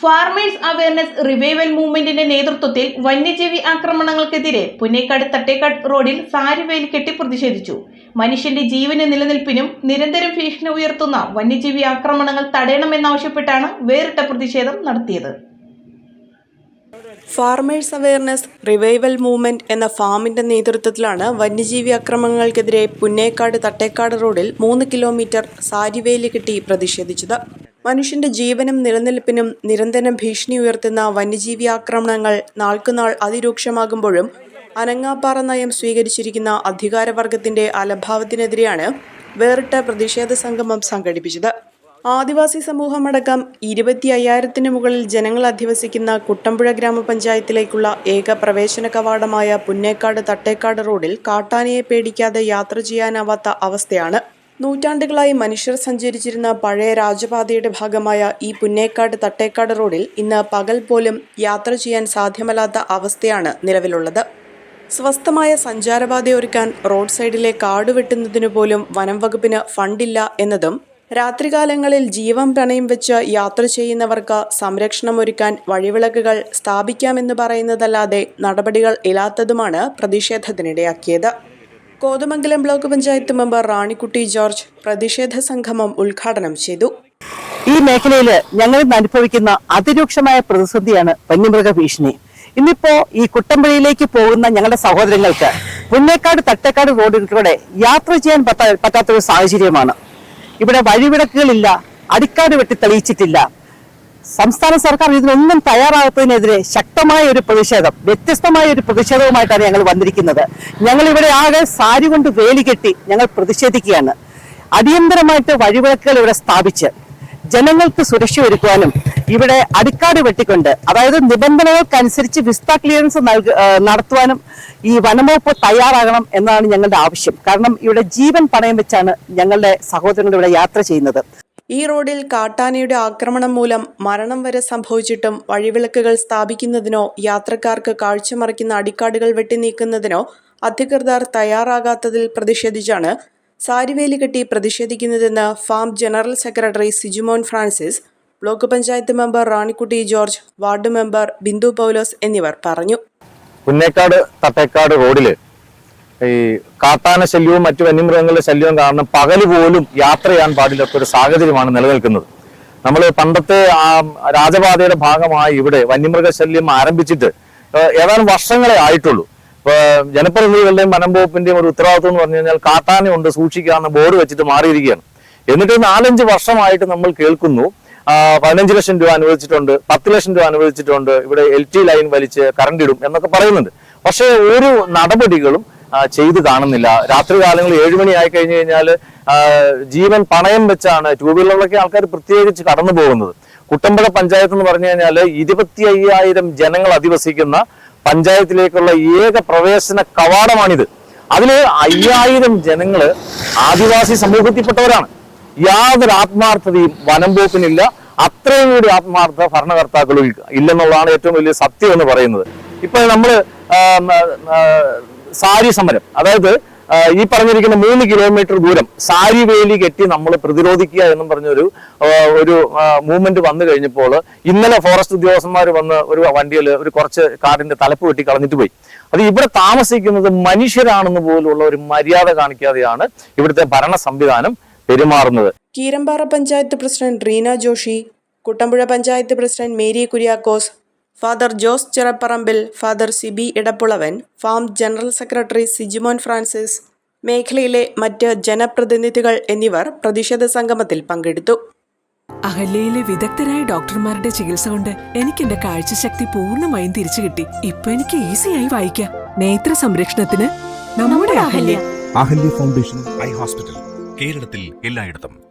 Farmers awareness revival മൂവ്മെന്റിന്റെ നേതൃത്വത്തിൽ വന്യജീവി ആക്രമണങ്ങൾക്കെതിരെ പുന്നേക്കാട് തട്ടേക്കാട് റോഡിൽ സാരിവേലി കെട്ടി പ്രതിഷേധിച്ചു. മനുഷ്യന്റെ ജീവന് നിലനിൽപ്പിനും നിരന്തരം ഭീഷണി ഉയർത്തുന്ന വന്യജീവി ആക്രമണങ്ങൾ തടയണമെന്നാവശ്യപ്പെട്ടാണ് വേറിട്ട പ്രതിഷേധം നടത്തിയത്. ഫാർമേഴ്സ് അവയർനെസ് റിവൈവൽ മൂവ്മെന്റ് എന്ന ഫാമിന്റെ നേതൃത്വത്തിലാണ് വന്യജീവി അക്രമങ്ങൾക്കെതിരെ പുന്നേക്കാട് തട്ടേക്കാട് റോഡിൽ മൂന്ന് കിലോമീറ്റർ സാരിവേലി കെട്ടി പ്രതിഷേധിച്ചത്. മനുഷ്യന്റെ ജീവനും നിലനിൽപ്പിനും നിരന്തരം ഭീഷണി ഉയർത്തുന്ന വന്യജീവി ആക്രമണങ്ങൾ നാൾക്കുനാൾ അതിരൂക്ഷമാകുമ്പോഴും അനങ്ങാപ്പാറ നയം സ്വീകരിച്ചിരിക്കുന്ന അധികാരവർഗത്തിന്റെ അലഭാവത്തിനെതിരെയാണ് വേറിട്ട പ്രതിഷേധ സംഗമം സംഘടിപ്പിച്ചത്. ആദിവാസി സമൂഹമടക്കം ഇരുപത്തി അയ്യായിരത്തിന് മുകളിൽ ജനങ്ങൾ അധിവസിക്കുന്ന കുട്ടമ്പുഴ ഗ്രാമപഞ്ചായത്തിലേക്കുള്ള ഏക പ്രവേശന കവാടമായ പുന്നേക്കാട് തട്ടേക്കാട് റോഡിൽ കാട്ടാനയെ പേടിക്കാതെ യാത്ര ചെയ്യാനാവാത്ത അവസ്ഥയാണ് നൂറ്റാണ്ടുകളായി മനുഷ്യർ സഞ്ചരിച്ചിരുന്ന പഴയ രാജപാതയുടെ ഭാഗമായ ഈ പുന്നേക്കാട് തട്ടേക്കാട് റോഡിൽ ഇന്ന് പകൽ പോലും യാത്ര ചെയ്യാൻ സാധ്യമല്ലാത്ത അവസ്ഥയാണ് നിലവിലുള്ളത്. സ്വസ്ഥമായ സഞ്ചാരപാതയൊരുക്കാൻ റോഡ് സൈഡിലെ കാട് വെട്ടുന്നതിനു പോലും വനം വകുപ്പിന് ഫണ്ടില്ല എന്നതും രാത്രികാലങ്ങളിൽ ജീവൻ പണയം വെച്ച് യാത്ര ചെയ്യുന്നവർക്ക് സംരക്ഷണം സംരക്ഷണമൊരുക്കാൻ വഴിവിളക്കുകൾ സ്ഥാപിക്കാമെന്ന് പറയുന്നതല്ലാതെ നടപടികൾ ഇല്ലാത്തതുമാണ് പ്രതിഷേധത്തിനിടയാക്കിയത്. Kothamangalam block panchayat member Ranikutty George പ്രതിഷേധ സംഗമം ഉദ്ഘാടനം ചെയ്തു. ഈ മേഖലയിൽ ഞങ്ങൾ അനുഭവിക്കുന്ന അതിരൂക്ഷമായ പ്രതിസന്ധിയാണ് വന്യമൃഗ ഭീഷണി. ഇന്നിപ്പോ ഈ കുട്ടമ്പുഴയിലേക്ക് പോകുന്ന ഞങ്ങളുടെ സഹോദരങ്ങൾക്ക് പുന്നേക്കാട് തട്ടേക്കാട് റോഡിലൂടെ യാത്ര ചെയ്യാൻ പറ്റാത്ത ഒരു സാഹചര്യമാണ്. ഇവിടെ വഴിവിളക്കുകളില്ല അടിക്കാട് വെട്ടി തെളിയിച്ചിട്ടില്ല. സംസ്ഥാന സർക്കാർ ഇതിനൊന്നും തയ്യാറാകാത്തതിനെതിരെ ശക്തമായ ഒരു പ്രതിഷേധം വ്യത്യസ്തമായ ഒരു പ്രതിഷേധവുമായിട്ടാണ് ഞങ്ങൾ വന്നിരിക്കുന്നത്. ഞങ്ങൾ ഇവിടെ ആകെ സാരി കൊണ്ട് വേലി കെട്ടി ഞങ്ങൾ പ്രതിഷേധിക്കുകയാണ്. അടിയന്തരമായിട്ട് വഴിവിളക്കുകൾ ഇവിടെ സ്ഥാപിച്ച് ജനങ്ങൾക്ക് സുരക്ഷ ഒരുക്കുവാനും ഇവിടെ അടിക്കാട് വെട്ടിക്കൊണ്ട് അതായത് നിബന്ധനകൾക്കനുസരിച്ച് വിസ്ത ക്ലിയറൻസ് നൽക നടത്തുവാനും ഈ വനംവകുപ്പ് തയ്യാറാകണം എന്നാണ് ഞങ്ങളുടെ ആവശ്യം. കാരണം ഇവിടെ ജീവൻ പണയം വെച്ചാണ് ഞങ്ങളുടെ സഹോദരങ്ങൾ ഇവിടെ യാത്ര ചെയ്യുന്നത്. ഈ റോഡിൽ കാട്ടാനയുടെ ആക്രമണം മൂലം മരണം വരെ സംഭവിച്ചിട്ടും വഴിവിളക്കുകൾ സ്ഥാപിക്കുന്നതിനോ യാത്രക്കാർക്ക് കാഴ്ചമറിക്കുന്ന അടിക്കാടുകൾ വെട്ടിനീക്കുന്നതിനോ അധികൃതർ തയ്യാറാകാത്തതിൽ പ്രതിഷേധിച്ചാണ് സാരിവേലി കെട്ടി പ്രതിഷേധിക്കുന്നതെന്ന് farm general secretary Sijumon Francis block panchayat member Ranikutty George ward member Bindu Paulose എന്നിവർ പറഞ്ഞു. പുന്നേക്കാട് തട്ടേക്കാട് റോഡിൽ ഈ കാട്ടാന ശല്യവും മറ്റു വന്യമൃഗങ്ങളുടെ ശല്യവും കാരണം പകൽ പോലും യാത്ര ചെയ്യാൻ പാടില്ലാത്ത ഒരു സാഹചര്യമാണ് നിലനിൽക്കുന്നത്. നമ്മൾ പണ്ടത്തെ ആ രാജപാതയുടെ ഭാഗമായി ഇവിടെ വന്യമൃഗ ശല്യം ആരംഭിച്ചിട്ട് ഏതാനും വർഷങ്ങളെ ആയിട്ടുള്ളൂ. ഇപ്പൊ ജനപ്രതിനിധികളുടെയും വനം വകുപ്പിന്റെയും ഒരു ഉത്തരവാദിത്വം എന്ന് പറഞ്ഞു കഴിഞ്ഞാൽ കാട്ടാനയുണ്ട് സൂക്ഷിക്കാന്ന് ബോർഡ് വെച്ചിട്ട് മാറിയിരിക്കുകയാണ്. എന്നിട്ട് നാലഞ്ച് വർഷമായിട്ട് നമ്മൾ കേൾക്കുന്നു. പതിനഞ്ച് ലക്ഷം രൂപ അനുവദിച്ചിട്ടുണ്ട് പത്ത് ലക്ഷം രൂപ അനുവദിച്ചിട്ടുണ്ട് ഇവിടെ എൽ ടി ലൈൻ വലിച്ച് കറണ്ട് ഇടും എന്നൊക്കെ പറയുന്നുണ്ട്. പക്ഷേ ഒരു നടപടികളും ചെയ്തു കാണുന്നില്ല. രാത്രി കാലങ്ങളിൽ ഏഴുമണി ആയി കഴിഞ്ഞു കഴിഞ്ഞാൽ ജീവൻ പണയം വെച്ചാണ് ടൂ വീലറിലൊക്കെ ആൾക്കാർ പ്രത്യേകിച്ച് കടന്നു പോകുന്നത്. കുട്ടമ്പുഴ പഞ്ചായത്ത് എന്ന് പറഞ്ഞു കഴിഞ്ഞാൽ ഇരുപത്തി അയ്യായിരം ജനങ്ങൾ അധിവസിക്കുന്ന പഞ്ചായത്തിലേക്കുള്ള ഏക പ്രവേശന കവാടമാണിത്. അതിൽ അയ്യായിരം ജനങ്ങൾ ആദിവാസി സമൂഹത്തിൽപ്പെട്ടവരാണ്. യാതൊരു ആത്മാർത്ഥതയും വനം പോക്കിനില്ല അത്രയും കൂടി ആത്മാർത്ഥ ഭരണകർത്താക്കളും ഇല്ലെന്നുള്ളതാണ് ഏറ്റവും വലിയ സത്യം എന്ന് പറയുന്നത്. ഇപ്പൊ ആ, സാരി സമരം. അതായത് ഈ പറഞ്ഞിരിക്കുന്ന മൂന്ന് കിലോമീറ്റർ ദൂരം സാരി വേലി കെട്ടി നമ്മൾ പ്രതിരോധിക്കുക എന്നും പറഞ്ഞൊരു ഒരു മൂവ്മെന്റ് വന്നു കഴിഞ്ഞപ്പോൾ ഇന്നലെ ഫോറസ്റ്റ് ഉദ്യോഗസ്ഥന്മാർ വന്ന് ഒരു വണ്ടിയിൽ ഒരു കുറച്ച് കാറിന്റെ തലപ്പ് വെട്ടി കളഞ്ഞിട്ട് പോയി. അത് ഇവിടെ താമസിക്കുന്നത് മനുഷ്യരാണെന്ന് പോലുള്ള ഒരു മര്യാദ കാണിക്കാതെയാണ് ഇവിടുത്തെ ഭരണ സംവിധാനം പെരുമാറുന്നത്. Keerampara panchayat president Reena Joshi Kuttampuzha panchayat president Mary Kuriakose father Jose Chirapparambil father Siby Edappulavan farm general secretary Sijimon Francis മേഖലയിലെ മറ്റ് ജനപ്രതിനിധികൾ എന്നിവർ പ്രതിഷേധ സംഗമത്തിൽ പങ്കെടുത്തു. അഹല്യയിലെ വിദഗ്ധരായ ഡോക്ടർമാരുടെ ചികിത്സ കൊണ്ട് എനിക്ക് എന്റെ കാഴ്ചശക്തി പൂർണമായും തിരിച്ചു കിട്ടി. ഇപ്പൊ എനിക്ക് ഈസിയായി വായിക്കാം. നേത്ര സംരക്ഷണത്തിന് നമ്മുടെ Ahalya. Ahalya foundation eye hospital കേരളത്തിൽ എല്ലായിടത്തും.